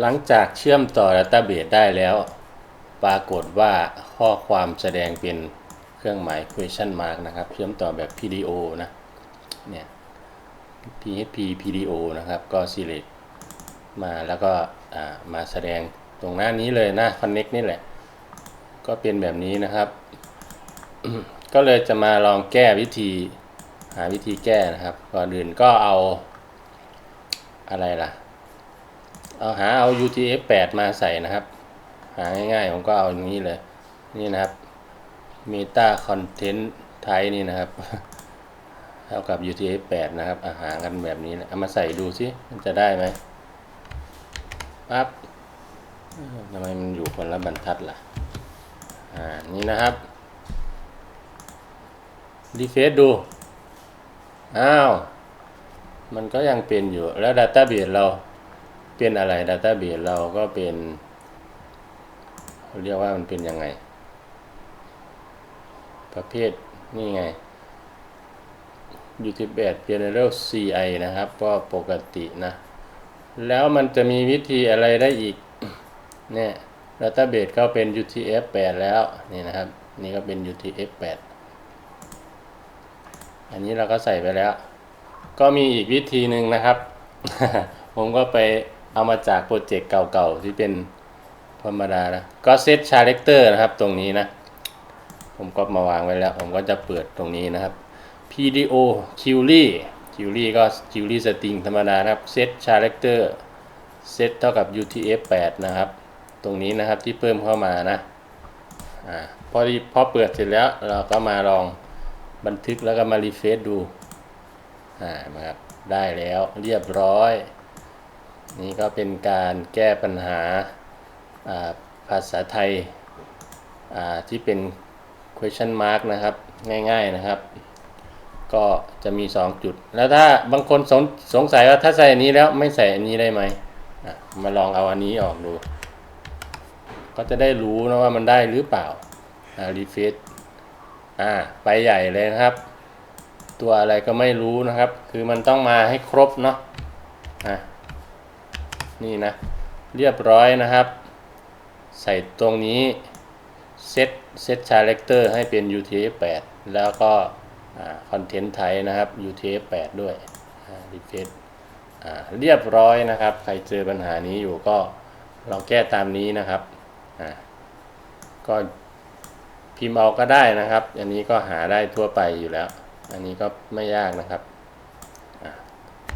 หลังจากเชื่อมต่อ Database ได้แล้ว ปรากฏว่าข้อความแสดงเป็นเครื่องหมาย question mark นะครับ เชื่อมต่อแบบ PDO นะ เนี่ย PHP PDO นะครับ ก็ select มาแล้วก็มาแสดงตรงหน้านี้เลยหน้า connect นี่แหละ ก็เป็นแบบนี้นะครับ ก็เลยจะมาลองแก้วิธีหาวิธีแก้นะครับ ก่อนอื่นก็เอาอะไรล่ะ เอาหาเอา UTF-8 มาใส่นะครับ หาง่ายๆ ผมก็เอาอย่างนี้เลย นี่นะครับ Meta Content Type นี่นะครับ เท่ากับ UTF-8 นะครับอาหากันแบบนี้เลยเอามาใส่ดูสิมันจะได้ไหมปั๊บทำไมมันอยู่คนละบรรทัดล่ะ อ่า นี่นะครับรีเฟซดู อ้าว มันก็ยังเป็นอยู่ แล้ว Database เรา เป็นอะไร Database เราก็เป็นเขาเรียกว่ามันเป็นยังไง ประเภทนี่ไง U18 General CI นะครับ ก็ปกตินะ แล้วมันจะมีวิธีอะไรได้อีก เนี่ย Database ก็เป็น UTF-8 แล้ว นี่นะครับ นี่ก็เป็น UTF-8 อันนี้เราก็ใส่ไปแล้ว ก็มีอีกวิธีหนึ่งนะครับ ผมก็ไป เอามาจากโปรเจกต์เก่าๆ ที่เป็นธรรมดานะก็เซตชาเลคเตอร์นะครับตรงนี้นะ ผมก็มาวางไว้แล้ว ผมก็จะเปิดตรงนี้นะครับ PDO q u e r y q u e r y ก็ q u e r y string ธรรมดานะครับ set character set เท่ากับ UTF-8 นะครับ ตรงนี้นะครับที่เพิ่มเข้ามานะอ่าพอดีพอเปิดเสร็จแล้วเราก็มาลองบันทึกแล้วก็มารีเฟซดูอ่ามาครับได้แล้วเรียบร้อย นี่ก็เป็นการแก้ปัญหาภาษาไทยที่เป็น question mark นะครับ ง่ายๆนะครับ ก็จะมี 2 จุด แล้วถ้าบางคนสงสงสัยว่าถ้าใส่อันนี้แล้วไม่ใส่อันนี้ได้ไหมมาลองเอาอันนี้ออกดู ก็จะได้รู้นะว่ามันได้หรือเปล่าอ่ารีเฟซอ่าไปใหญ่เลยนะครับ ตัวอะไรก็ไม่รู้นะครับ คือมันต้องมาให้ครบเนาะอะ นี่นะ เรียบร้อยนะครับ ใส่ตรงนี้เซตเซตชาร์เลคเตอร์ให้เป็น UTF-8 แล้วก็คอนเทนต์ไทนะครับ UTF-8 ด้วยรีเฟซเรียบร้อยนะครับ ใครเจอปัญหานี้อยู่ก็ลองแก้ตามนี้นะครับก็พิมพ์เอาก็ได้นะครับ อันนี้ก็หาได้ทั่วไปอยู่แล้ว อันนี้ก็ไม่ยากนะครับ